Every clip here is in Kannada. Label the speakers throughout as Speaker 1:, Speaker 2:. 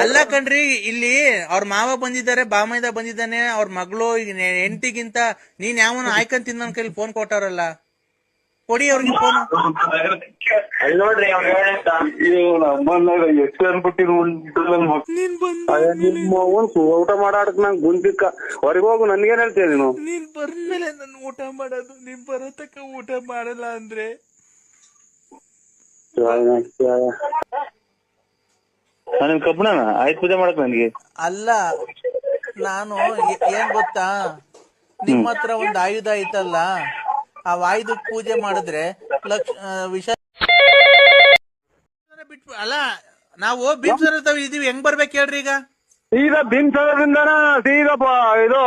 Speaker 1: ಅಲ್ಲ ಕಣ್ರಿ ಇಲ್ಲಿ ಅವ್ರ ಮಾವ ಬಂದಿದ್ದಾರೆ ಬಾಮೈದ ಬಂದಿದ್ದಾನೆ ಅವ್ರ ಮಗಳು ಎಂಟಿಗಿಂತ ನೀನ್ ಯಾವನ ಆಯ್ಕೊಂಡ್ ತಿನ್ನ ಕೈಲಿ ಫೋನ್ ಕೊಟ್ಟಾರಲ್ಲ? ಕೊಡಿ ಅವ್ರಿಗೆ ಫೋನ್
Speaker 2: ಅಲ್ಲಿ ನೋಡ್ರಿ ಅವ್ನು ಹೇಳಂತ.
Speaker 3: ನಮ್ಮನ್ನ ಎಷ್ಟು ಅನ್ಬಿಟ್ಟಿರು ನನ್ ಮಕ್ಳು
Speaker 1: ನೀನ್ ಬಂದ
Speaker 3: ನಿಮ್ಮ ಊಟ ಮಾಡಾಡಕ್ ನಂಗೆ ಗುಂತಿಕ್ಕ ಹೊರಗೆ ಹೋಗು ನನ್ಗೇನ್ ಹೇಳ್ತೀಯ ನೀನು?
Speaker 1: ನೀನ್ ಬಂದ್ಮೇಲೆ ನನ್ ಊಟ ಮಾಡೋದು ನೀನ್ ಬರತಕ್ಕ ಊಟ ಮಾಡಲ್ಲ ಅಂದ್ರೆ?
Speaker 3: ನಾನು ಕಬ್ಬಣನ ಆಯುಧ ಪೂಜೆ ಮಾಡಕ್ ನನಗೆ.
Speaker 1: ಅಲ್ಲ ನಾನು ಏ- ಏನ್ ಗೊತ್ತಾ? ನಿಮ್ಮ ಹತ್ರ ಒಂದ್ ಆಯುಧ ಐತಲ್ಲ ಆ ಆಯುಧಕ್ ಪೂಜೆ ಮಾಡಿದ್ರೆ ಲಕ್ಷ ಆ, ವಿಷ ಬಿಟ್ಟು ಅಲ್ಲ ನಾವು ಭೀಮ್ಸರ ಇದೀವಿ. ಹೆಂಗ್ ಬರ್ಬೇಕು ಹೇಳ್ರಿ ಈಗ?
Speaker 3: ಈಗ ಬಿನ್ಸರದಿಂದನ ಸೀದಾ ಇದು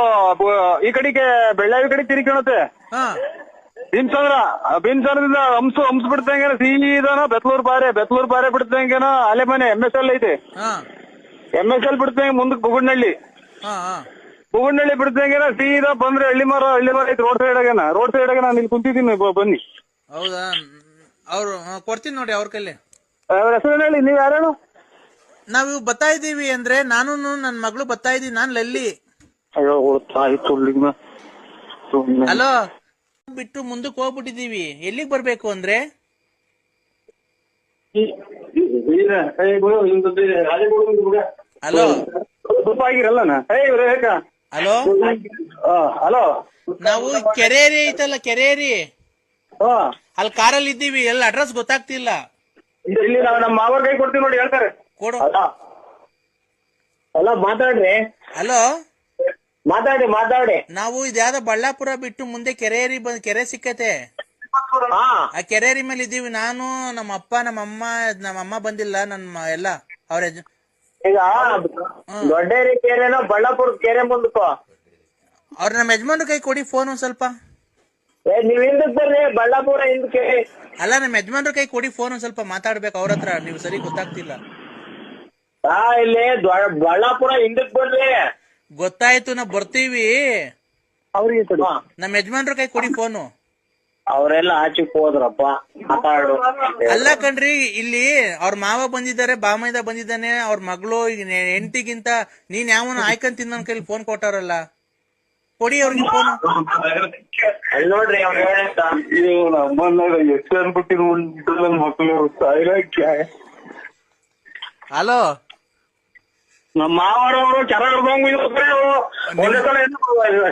Speaker 3: ಈ ಕಡೆಗೆ ಬೆಳ್ಳಾವಿ ಕಡೆ ತಿರ್ಕೊಳತ್ತೆ
Speaker 1: ಹಾ.
Speaker 3: ಬಿನ್ಸಂದ್ರ ಬಿನ್ಸಂದ್ರದಿಂದ ಹಂಸು ಹಂಸ ಬಿಡ್ತಂಗೇನ ಸೀದಾನ ಬೆತ್ಲೂರ್ ಬಾರೆ ಬೆತ್ಲೂರ್ ಬಾರೆ ಬಿಡ್ತಂಗೇನ ಅಲೆ ಮನೆ ಎಂ ಎಸ್ ಎಲ್ ಐತೆ.
Speaker 1: ಹಾ.
Speaker 3: ಎಂ ಎಸ್ ಎಲ್ ಬಿಡ್ತಂಗೆ ಮುಂದಕ್ಕೆ ಬುಗುಡ್ನಳ್ಳಿ.
Speaker 1: ಹಾ ಹಾ.
Speaker 3: ಬುಗುಡ್ನಳ್ಳಿ ಬಿಡ್ತಂಗೇನ ಸೀದಾ ಬಂದ್ರೆ ಹಳ್ಳಿ ಮರ ಹಳ್ಳಿ ಮರ ಐತೆ ರೋಡ್ ಸೈಡ್ ಆಗೇನ. ರೋಡ್ ಸೈಡ್ ಆಗೇನ ನಾನು ಇಲ್ಲಿ ಕುಂತಿದ್ದೀನಿ ಬನ್ನಿ.
Speaker 1: ಹೌದಾ? ಅವ್ರು ಕೊಡ್ತೀನಿ ನೋಡಿ ಅವ್ರ ಕೈಲಿ.
Speaker 3: ಅವ್ರ ಹೆಸರು ಹೇಳಿ ನೀವ್ ಯಾರು
Speaker 1: ನಾವ್ ಇವ್ ಬತ್ತಾ ಇದೀವಿ ಅಂದ್ರೆ ನಾನು ನನ್ ಮಗಳು ಬತ್ತಾ ಇದೀವಿ ನಾನ್ ಲಲ್ಲಿ.
Speaker 3: ಅಯ್ಯೋ ತಾಯಿ
Speaker 1: ಹಲೋ? ಬಿಟ್ಟು ಮುಂದಕ್ಕೆ ಹೋಗ್ಬಿಟ್ಟಿದೀವಿ ಎಲ್ಲಿಗೆ ಬರ್ಬೇಕು ಅಂದ್ರೆ? ಹಲೋ? ಹಲೋ?
Speaker 3: ಹಲೋ?
Speaker 1: ನಾವು ಕೆರೇರಿ ಐತಲ್ಲ ಕೆರೇರಿ. ಅಲ್ಲಿ ಕಾರಲ್ಲಿ ಇದ್ದೀವಿ. ಎಲ್ಲ ಅಡ್ರೆಸ್ ಗೊತ್ತಾಗ್ತಿಲ್ಲ.
Speaker 3: ಇಲ್ಲಿ ನಾವು ನಮ್ಮ ಮಾವರ್ ಕೈ ಕೊಡ್ತೀವಿ ನೋಡಿ ಹೇಳ್ತಾರೆ.
Speaker 1: ಕೊಡು.
Speaker 2: ಅಲ್ಲ ಮಾತಾಡ್ರಿ.
Speaker 1: ಹಲೋ?
Speaker 2: ಮಾತಾಡಿ ಮಾತಾಡಿ.
Speaker 1: ನಾವು ಇದ್ಯಾವ್ದೋ ಬಳ್ಳಾಪುರ ಬಿಟ್ಟು ಮುಂದೆ ಕೆರೆಯರಿ ಬಂದ್ ಕೆರೆ ಸಿಕ್ಕತೆ
Speaker 2: ಹಾ.
Speaker 1: ಆ ಕೆರೆಯರಿ ಮೇಲೆ ಇದ್ದೀವಿ. ನಾನು ನಮ್ಮ ಅಪ್ಪ ನಮ್ಮ ಅಮ್ಮ ನಮ್ಮ ಅಮ್ಮ ಬಂದಿಲ್ಲ ನಮ್ಮ ಎಲ್ಲ ಅವ್ರ ಯಜ-
Speaker 2: ಈಗ ದೊಡ್ಡೇರಿ ಕೆರೆನೋ ಬಳ್ಳಾಪುರ ಕೆರೆ ಮುಂದಕ್ಕೋ
Speaker 1: ಅವ್ರ ನಮ್ಮ ಯಜಮಾನ್ರ ಕೈ ಕೊಡಿ ಫೋನ್ ಒಂದ್ ಸ್ವಲ್ಪ.
Speaker 2: ಏ ನೀವ್ ಹಿಂದಕ್ ಬರ್ರಿ ಬಳ್ಳಾಪುರ ಹಿಂದಕ್ಕೆ
Speaker 1: ಅಲ್ಲ ನಮ್ಮ ಯಜಮಾನ್ರ ಕೈ ಕೊಡಿ ಫೋನ್ ಒಂದ್ ಸ್ವಲ್ಪ ಮಾತಾಡ್ಬೇಕು ಅವ್ರ ಹತ್ರ. ನೀವು ಸರಿ ಗೊತ್ತಾಗ್ತಿಲ್ಲ.
Speaker 2: ಹಾ ಇಲ್ಲಿ ದೊ- ಬಳ್ಳಾಪುರ ಹಿಂದಕ್ ಬರ್ರಿ.
Speaker 1: ಗೊತ್ತಾಯ್ತು ನಾವ್ ಬರ್ತೀವಿ.
Speaker 3: ಅವ್ರಿಗೆ ಕೊಡಿ.
Speaker 2: ಹಾ.
Speaker 1: ನಮ್ಮ ಯಜಮಾನ್ರ ಕೈ ಕೊಡಿ ಫೋನು.
Speaker 2: ಅವರೆಲ್ಲ ಆಚೆ ಹೋದ್ರಪ್ಪ ಮಾತಾಡು.
Speaker 1: ಅಲ್ಲ ಕಣ್ರಿ ಇಲ್ಲಿ ಅವ್ರ ಮಾವ ಬಂದಿದ್ದಾರೆ ಬಾಮೈದ ಬಂದಿದ್ದಾನೆ ಅವ್ರ ಮಗಳು ಎಂಟಿಗಿಂತ ನೀನ್ ಯಾವನ ಆಯ್ಕೊಂಡ್ ತಿನ್ನ ಕೈಲಿ ಫೋನ್ ಕೊಟ್ಟಾರಲ್ಲ? ಕೊಡಿ ಅವ್ರಿಗೆ ಫೋನ್.
Speaker 2: ಅಲ್ಲಿ ನೋಡ್ರಿ ಅವ್ನು ಹೇಳಂತ.
Speaker 3: ಅಯ್ಯೋ ನಮ್ಮನ್ನ ಎಷ್ಟು ಅನ್ಬಿಟ್ಟಿರು ನನ್ ಮಕ್ಳು ತಾಯಿರಾಕ್ಯ
Speaker 1: ಹಲೋ.
Speaker 3: ನಮ್ಮ ಮಾವರವರು ಚೆನ್ನಾಗ್ ಒಂದೇ ಸಲ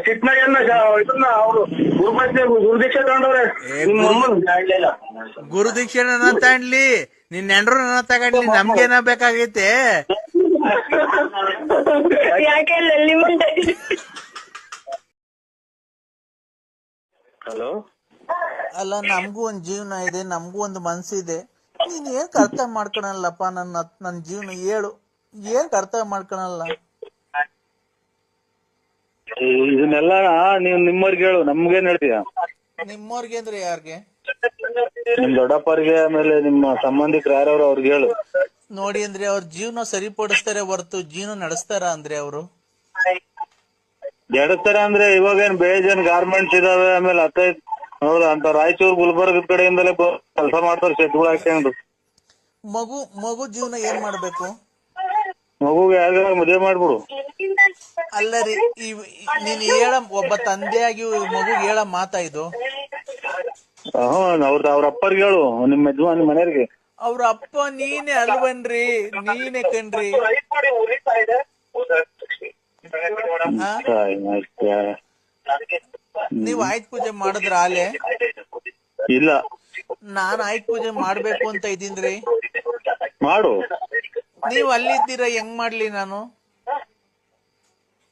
Speaker 3: ಸಿಟ್ನಾಗ ಏನ ಇದನ್ನ ಅವರು ಗುರುದೀಕ್ಷೆ ತಗೊಂಡವ್ರೆ.
Speaker 1: ಗುರುದೀಕ್ಷೆ ನನ್ನ ತಗೊಂಡ್ಲಿ ನಿನ್ ನೆಂಡ್ರು ನನ್ನ ತಗೊಂಡ್ಲಿ ನಮ್ಗೇನ ಬೇಕಾಗೈತೆ.
Speaker 2: ಯಾಕೆ
Speaker 3: ಹಲೋ?
Speaker 1: ಅಲ್ಲ ನಮಗೂ ಒಂದ್ ಜೀವನ ಇದೆ ನಮಗೂ ಒಂದು ಮನ್ಸಿದೆ. ನೀನ್ ಏನ್ ಅರ್ಥ ಮಾಡ್ಕೊಳಲ್ಲಪ್ಪ? ನನ್ನ ನನ್ ಜೀವನ ಹೇಳು ಏನ್ ಅರ್ಥ ಮಾಡ್ಕೊಳಲ್ಲ.
Speaker 3: ಇದನ್ನೆಲ್ಲ ನೀವ್ ನಿಮ್ಮವ್ರಿಗೆ ಹೇಳು ನಮ್ಗೇನ್ ಹೇಳ್ತೀಯ?
Speaker 1: ನಿಮ್ಮವ್ರಿಗೆ ಅಂದ್ರೆ ಯಾರ್ಗೆ?
Speaker 3: ನಿಮ್ ದೊಡ್ಡಪ್ಪರಿಗೆ ಆಮೇಲೆ ನಿಮ್ಮ ಸಂಬಂಧಿಕರು ಯಾರವ್ರು ಅವ್ರಿಗೆ ಹೇಳು.
Speaker 1: ನೋಡಿ ಅಂದ್ರೆ ಅವ್ರ ಜೀವನ ಸರಿಪಡಿಸ್ತಾರೆ ಹೊರತು ಜೀವನ ನಡೆಸ್ತಾರ ಅಂದ್ರೆ ಅವರು?
Speaker 3: ನಡೆಸ್ತಾರ ಅಂದ್ರೆ ಇವಾಗ ಏನ್ ಬೇಜನ್ ಗಾರ್ಮೆಂಟ್ಸ್ ಇದಾವೆ ಆಮೇಲೆ ಹತ್ತೈ ಹೌದು ಅಂತ ರಾಯಚೂರು ಗುಲ್ಬರ್ಗ ಕಡೆಯಿಂದಲೇ ಕೆಲಸ ಮಾಡ್ತಾರೆ ಶೆಟ್ಗಳು ಹಾಕೊಂಡು
Speaker 1: ಮಗು ಮಗು ಜೀವನ ಏನ್ ಮಾಡ್ಬೇಕು?
Speaker 3: ಮಗುಗೆ ಯಾರ ಮದುವೆ ಮಾಡ್ಬಿಡು.
Speaker 1: ಅಲ್ಲ ರೀ ನೀನ್ ಹೇಳ ಒಬ್ಬ ತಂದೆಯಾಗಿ ಮಗು ಹೇಳ ಮಾತಾ ಇದು?
Speaker 3: ಅವ್ರ ಅವ್ರ ಅಪ್ಪರ್ಗೆ ಹೇಳು ನಿಮ್ಮ ಯಜಮಾನ್ ಮನೆಯವ್ರಿಗೆ.
Speaker 1: ಅವ್ರ ಅಪ್ಪ ನೀನೇ ಅಲ್ವನ್ರಿ? ನೀನೇ ಕಣ್ರಿ. ನೀವ್ ಆಯ್ತ್ ಪೂಜೆ ಮಾಡಿದ್ರ ಆಲೆ?
Speaker 3: ಇಲ್ಲ.
Speaker 1: ನಾನ್ ಆಯ್ತ್ ಪೂಜೆ ಮಾಡ್ಬೇಕು ಅಂತ ಇದೀನ್ರಿ
Speaker 3: ಮಾಡು.
Speaker 1: ನೀವ್ ಅಲ್ಲಿದ್ದೀರಾ ಹೆಂಗ್ ಮಾಡ್ಲಿ ನಾನು?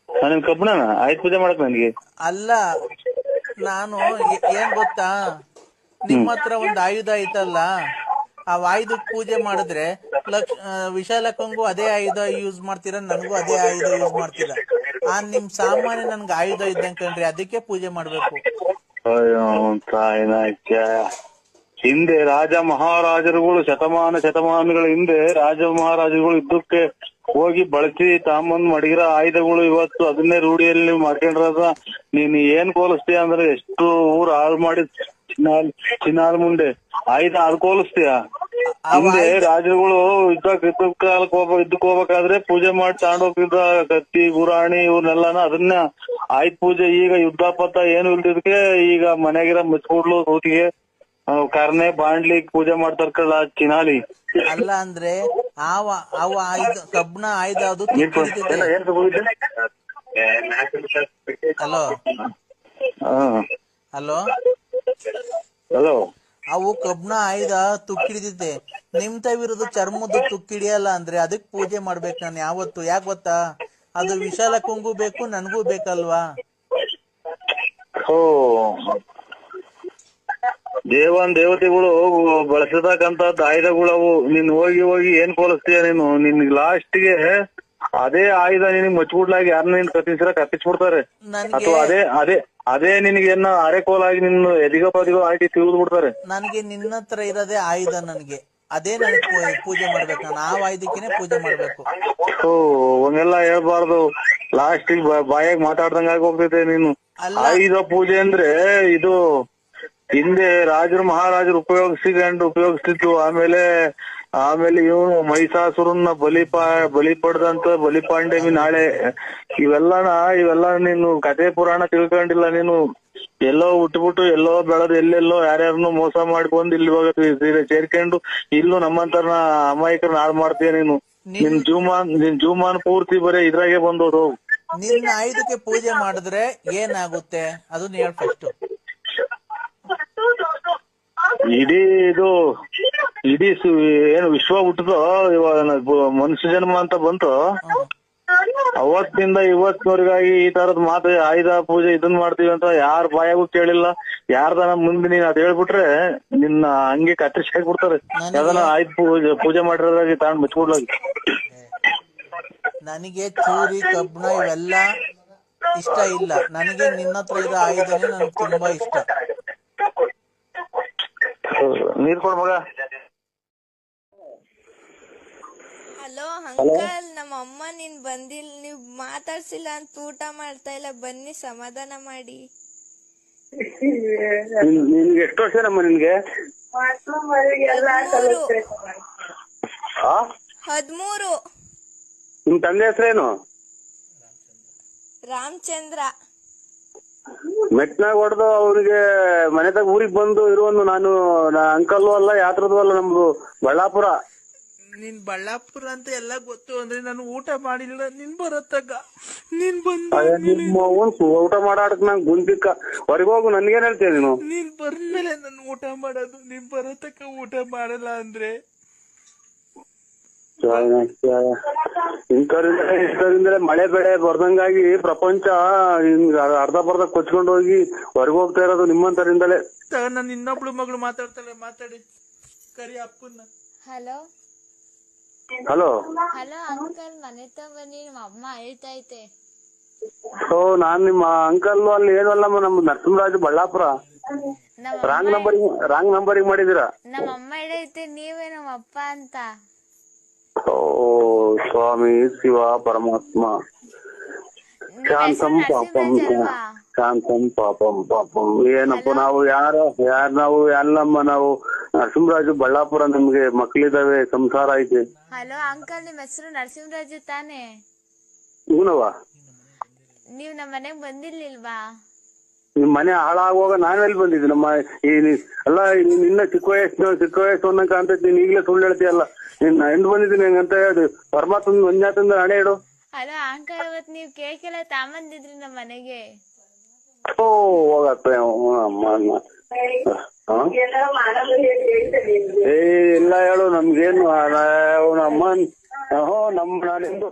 Speaker 3: ನಾನು ಆಯುಧ ಆಯ್ತು ಪೂಜೆ ಮಾಡಕ್ ನನಗೆ.
Speaker 1: ಅಲ್ಲ ನಾನು ಏ- ಏನ್ ಗೊತ್ತಾ? ನಿಮ್ಮ ಹತ್ರ ಒಂದ್ ಆಯುಧ ಐತಲ್ಲ ಆ ಆಯುಧಕ್ ಪೂಜೆ ಮಾಡಿದ್ರೆ ಲಕ್ಷ ಆ, ವಿಶಾಲಕ್ಕಂಗೂ ಅದೇ ಆಯುಧ ಯೂಸ್ ಮಾಡ್ತೀರ ನನ್ಗೂ ಅದೇ ಆಯುಧ ಯೂಸ್ ಮಾಡ್ತೀರಾ? ಆ ನಿಮ್ ಸಾಮಾನ್ಯ ನನ್ಗೆ ಆಯುಧ ಇದ್ದಂಗ್ರಿ ಕಣ್ರಿ ಅದಕ್ಕೆ ಪೂಜೆ ಮಾಡ್ಬೇಕು.
Speaker 3: ಅಯ್ಯೋ ತಾಯಿನ ಹಿಂದೆ ರಾಜ ಮಹಾರಾಜರುಗಳು ಶತಮಾನ ಶತಮಾನಗಳ ಹಿಂದೆ ರಾಜ ಮಹಾರಾಜರುಗಳು ಯುದ್ಧಕ್ಕೆ ಹೋಗಿ ಬಳಸಿ ತಾಂಬಂದ್ ಮಡಗಿರ ಆಯುಧಗಳು ಇವತ್ತು ಅದನ್ನೇ ರೂಢಿಯಲ್ಲಿ ಮಾಡ್ಕೊಂಡ್ರದ. ನೀನ್ ಏನ್ ಕೋಲಿಸ್ತೀಯ ಅಂದ್ರೆ ಎಷ್ಟು ಊರ್ ಹಾಳು ಮಾಡಿ ಚಿನ್ನಾಲ್ ಚಿನ್ನಾಲ್ ಮುಂಡೆ ಆಯುಧ ಅದು
Speaker 1: ಕೋಲಿಸ್ತೀಯ?
Speaker 3: ಹಿಂದೆ ರಾಜರುಗಳು ಯುದ್ಧ ಕಾಲಕ್ಕೆ ಹೋಗ ಯುದ್ಧಕ್ಕೆ ಹೋಗ್ಬೇಕಾದ್ರೆ ಪೂಜೆ ಮಾಡಿ ತಗೊಂಡೋಗ್ತಿದ್ದ ಕತ್ತಿ ಗುರಾಣಿ ಇವ್ರನ್ನೆಲ್ಲಾನ ಅದನ್ನ ಆಯ್ತು ಪೂಜೆ. ಈಗ ಯುದ್ಧ ಪಥ ಏನು ಇಲ್ದಿದ್ಕೆ ಈಗ ಮನೆಗಿರ ಮುಚ್ಕೊಡ್ಲು ಸೂತಿಗೆ ಕರ್ನೆ ಬಾಂಡ್ಲಿ ಪೂಜೆ ಮಾಡ್ತಾರಲ್ಲ ಚಿನಾಲಿ
Speaker 1: ಅಲ್ಲ ಅಂದ್ರೆ ಆವ ಅವ ಆಯ್ದ ಕಬ್ಣ ಆಯ್ದ ಅದು? ಹಲೋ? ಹಲೋ?
Speaker 3: ಹಲೋ?
Speaker 1: ಅವು ಕಬ್ಣ ಆಯ್ದ ತುಕ್ಕಿಡಿದಿದ್ದೆ. ನಿಮ್ ತವಿರೋದು ಚರ್ಮದ ತುಕ್ಕಿಡಿಯಲ್ಲ ಅಂದ್ರೆ ಅದಕ್ ಪೂಜೆ ಮಾಡ್ಬೇಕು ನಾನು ಯಾವತ್ತು. ಯಾಕೆ ಗೊತ್ತಾ? ಅದು ವಿಶಾಲ ಕೊಂಗು ಬೇಕು ನನ್ಗೂ ಬೇಕಲ್ವಾ?
Speaker 3: ಓ ದೇವನ್ ದೇವತೆಗಳು ಬಳಸತಕ್ಕಂತ ಆಯುಧಗಳು ಅವು. ನೀನ್ ಹೋಗಿ ಹೋಗಿ ಏನ್ ಕೋಲಿಸ್ತೀಯ ನೀನು? ನಿನ್ ಲಾಸ್ಟ್ಗೆ ಅದೇ ಆಯುಧ ನಿನಗ್ ಮಚ್ಬಿಡ್ಲಾಗಿ ಯಾರನ್ನ ನೀನ್ ಕತ್ತಿಸಿರ ಕತ್ತಿಸ್ಬಿಡ್ತಾರೆ. ಅಥವಾ ಅದೇ ಅದೇ ಅದೇ ನಿನಗೆ ಏನ ಅರೆಕೋಲಾಗಿ ನಿನ್ನ ಎದಿಗ ಪದಿಗೋ ಹಾಕಿ ತಿವಿದು ಬಿಡ್ತಾರೆ
Speaker 1: ನನ್ಗೆ ನಿನ್ನ ಹತ್ರ ಇರೋದೇ ಆಯುಧ ನನ್ಗೆ. ಅದೇ ನನಗೆ ಪೂಜೆ ಮಾಡ್ಬೇಕು ನಾನು. ಆ ಆಯುಧಕ್ಕೇನೆ ಪೂಜೆ ಮಾಡ್ಬೇಕು.
Speaker 3: ಓ ಹಂಗೆಲ್ಲ ಹೇಳ್ಬಾರ್ದು. ಲಾಸ್ಟ್ ಬಾಯಾಗ ಮಾತಾಡ್ದಂಗ ಆಗಿ ಹೋಗ್ತೈತೆ ನೀನು. ಆಯುಧ ಪೂಜೆ ಅಂದ್ರೆ ಇದು ಹಿಂದೆ ರಾಜರು ಮಹಾರಾಜರು ಉಪಯೋಗಿಸಿಕೊಂಡು ಉಪಯೋಗಿಸ್ತಿದ್ರು ಆಮೇಲೆ ಆಮೇಲೆ ಇವನು ಮಹಿಷಾಸುರನ್ನ ಬಲಿ ಪಾ ಬಲಿ ಪಡೆದಂತ ಬಲಿಪಾಂಡವಿ ನಾಳೆ. ಇವೆಲ್ಲನ ಇವೆಲ್ಲ ನೀನು ಕತೆ ಪುರಾಣ ತಿಳ್ಕೊಂಡಿಲ್ಲ ನೀನು. ಎಲ್ಲೋ ಹುಟ್ಬಿಟ್ಟು ಎಲ್ಲೋ ಬೆಳೆದು ಎಲ್ಲೆಲ್ಲೋ ಯಾರ್ಯಾರನ್ನು ಮೋಸ ಮಾಡ್ಕೊಂಡು ಇಲ್ಲಿ ಇವಾಗ ಸೀರೆ ಸೇರ್ಕೊಂಡು ಇಲ್ಲೂ ನಮ್ಮಂತರ ಅಮಾಯಕರನ್ನ ಹಾಳು ಮಾಡ್ತೀಯ ನೀನು. ನಿನ್ ಜೂಮಾನ್ ನಿನ್ ಜೂಮಾನ್ ಪೂರ್ತಿ ಬರೀ ಇದ್ರಾಗೆ ಬಂದೋದು.
Speaker 1: ನಿನ್ನ ಆಯುಧಕ್ಕೆ ಪೂಜೆ ಮಾಡಿದ್ರೆ ಏನಾಗುತ್ತೆ? ಅದನ್ನ ಹೇಳ್ ಫಸ್ಟ್
Speaker 3: ಇಡೀ ಇದು ಇಡೀ ಏನು ವಿಶ್ವ ಹುಟ್ಟದೋ ಇವಾಗ ಮನುಷ್ಯ ಜನ್ಮ ಅಂತ ಬಂತು. ಅವತ್ತಿಂದ ಇವತ್ತಿನವರೆಗಾಗಿ ಈ ತರದ್ ಮಾತು ಆಯುಧ ಪೂಜೆ ಇದನ್ ಮಾಡ್ತೀವಿ ಅಂತ ಯಾರ ಬಾಯಾಗೂ ಕೇಳಿಲ್ಲ. ಯಾರ್ದಾನ ಮುಂದೆ ನೀನ್ ಅದ್ ಹೇಳ್ಬಿಟ್ರೆ ನಿನ್ನ ಹಂಗೆ ಕತ್ತರಿಸಿ ಹಾಕ್ಬಿಡ್ತಾರೆ.
Speaker 1: ಯಾವ್ದಾನ
Speaker 3: ಯಾವ್ದನ ಆಯುಧ ಪೂಜೆ ಪೂಜೆ ಮಾಡಿರೋದಾಗಿ ತಗೊಂಡ್ ಮುಚ್ಕೊಡ್ಲಾಗಿ
Speaker 1: ನನಗೆ ಚೂರಿ ಕಬ್ಬಣ ಇವೆಲ್ಲ ಇಷ್ಟ ಇಲ್ಲ. ನನಗೆ ನಿನ್ನ ಹತ್ರ ಇರೋ ಆಯುಧನೇ ನನಗೆ ತುಂಬಾ ಇಷ್ಟ.
Speaker 3: ನೀರ್ ಕೊಡ್ ಮಗ.
Speaker 4: ಹಲೋ ಅಂಕಲ್ ನಮ್ಮ ಅಮ್ಮ ನೀನ್ ಬಂದಿಲ್ಲ ನೀವ್ ಮಾತಾಡ್ಸಿಲ್ಲ ಅಂತ ಊಟ ಮಾಡ್ತಾ ಇಲ್ಲ ಬನ್ನಿ ಸಮಾಧಾನ ಮಾಡಿ.
Speaker 3: ನಿನ್ಗೆ ಎಷ್ಟು ವರ್ಷ ನಮ್ಮ ನಿನ್ಗೆ? ಆ?
Speaker 4: ಹದ್ಮೂರು.
Speaker 3: ನಿಮ್ ತಂದೆ ಹೆಸರೇನು
Speaker 4: ರಾಮಚಂದ್ರ.
Speaker 3: ಮೆಟ್ನಾಗ ಹೊಡೆದು ಅವ್ರಿಗೆ ಮನೆದಾಗ ಊರಿಗೆ ಬಂದು ಇರುವನು ನಾನು ಅಂಕಲ್ ಅಲ್ಲ ಯಾತ್ರದ್ದು ಅಲ್ಲ ನಮ್ದು ಬಳ್ಳಾಪುರ.
Speaker 1: ನಿನ್ ಬಳ್ಳಾಪುರ ಅಂತ ಎಲ್ಲ ಗೊತ್ತು ಅಂದ್ರೆ ನಾನು ಊಟ ಮಾಡಿಲ್ಲ ನಿನ್ ಬರತ್ತಗ. ನೀನ್ ಬಂದು
Speaker 3: ಊಟ ಮಾಡಾಡಕ್ ನಂಗೆ ಗುಂಪಿಕ್ಕ. ಹೊರಗೆ ಹೋಗು ನನ್ಗೇನ್ ಹೇಳ್ತೀಯ ನೀನು?
Speaker 1: ನೀನ್ ಬಂದ್ಮೇಲೆ ನಾನು ಊಟ ಮಾಡೋದು ನೀನ್ ಬರತ್ತಕ್ಕ ಊಟ ಮಾಡಲ್ಲ ಅಂದ್ರೆ?
Speaker 3: ಇಂಥವ್ರಿಂದ ಇಂಥವ್ರಿಂದಲೇ ಮಳೆ ಬೆಳೆ ಬರ್ದಂಗಾಗಿ ಪ್ರಪಂಚ ಅರ್ಧ ಬರ್ಧ ಕೊಚ್ಕೊಂಡು ಹೋಗಿ ಹೊರಗೆ ಹೋಗ್ತಾ ಇರೋದು ನಿಮ್ಮಂತರಿಂದಲೇ.
Speaker 1: ತಗ ನಾನು ಇನ್ನೊಬ್ಳು ಮಗಳು ಮಾತಾಡ್ತಾಳೆ ಮಾತಾಡಿ. ಕರಿ ಅಪ್ಪನ್ನ.
Speaker 4: ಹಲೋ?
Speaker 3: ಹಲೋ?
Speaker 4: ಹಲೋ ಅಂಕಲ್ ಮನೆ ಬನ್ನಿ ನಮ್ಮ ಅಮ್ಮ ಹೇಳ್ತೈತೆ
Speaker 3: ಓ ನಾನ್ ನಿಮ್ಮ ಅಂಕಲ್ ಅಲ್ಲಿ ಏನು ಅಲ್ಲಮ್ಮ Narasimharaja Narasimharaju Ballapura. Wrong number wrong number ಮಾಡಿದೀರಾ
Speaker 4: ನಮ್ಮ ಅಮ್ಮ ಹೇಳೈತೆ ನೀವೇ ನಮ್ಮ ಅಪ್ಪ ಅಂತ.
Speaker 3: ಓ ಸ್ವಾಮಿ ಶಿವ ಪರಮಾತ್ಮ. ಶಾಂತಂ ಪಾಪಂ ಶಾಂತಂ ಪಾಪಂ ಪಾಪಂ. ಏನಪ್ಪ ನಾವು ಯಾರ ಯಾರ್ ನಾವು ಎಲ್ಲಮ್ಮ ನಾವು? ನರಸಿಂಹರಾಜು ಬಳ್ಳಾಪುರ ನಮ್ಗೆ ಮಕ್ಳಿದಾವೆ ಸಂಸಾರ ಐತೆ.
Speaker 4: ಹಲೋ ಅಂಕಲ್ ನಿಮ್ಮ ಹೆಸರು ನರಸಿಂಹರಾಜು ತಾನೇ?
Speaker 3: ಇವನವ
Speaker 4: ನೀವ್ ನಮ್ಮ ಮನೆಗ್ ಬಂದಿರ್ಲಿಲ್ವಾ?
Speaker 3: ನಿಮ್ ಮನೆ ಹಾಳಾಗುವಾಗ ನಾನೆಲ್ಲಿ ಬಂದಿದ್ದೆ? ನಮ್ಮ ಈ ಅಲ್ಲ ನಿನ್ನ ಚಿಕ್ಕ ವಯಸ್ಸು ಚಿಕ್ಕ ವಯಸ್ಸು ಅನ್ನಕ ಅಂತ ನೀನ್ ಈಗಲೇ ಸುಳ್ಳು ಹೇಳ್ತೀಯಲ್ಲ. ನಿನ್ನ ಎಂಡ್ ಬಂದಿದ್ದೀನಿ ಹೆಂಗಂತ ಹೇಳಿ. ಪರಮಾತ್ಮ ಮಂಜಾತಂದ ಹಣೆ ಇಡು.
Speaker 4: ಅಲ್ಲ ಅಂಕಲ್ ಅವತ್ ನೀವ್ ಎಲ್ಲ ನಮ್ಮ ಮನೆಗೆ.
Speaker 3: ಓ ಹೋಗತ್ತೆ ಅಮ್ಮ? ಏ ಇಲ್ಲ ಹೇಳು. ನಮ್ಗೇನು ಅಮ್ಮ ಹೋ ನಮ್ ನಾನಿಂದು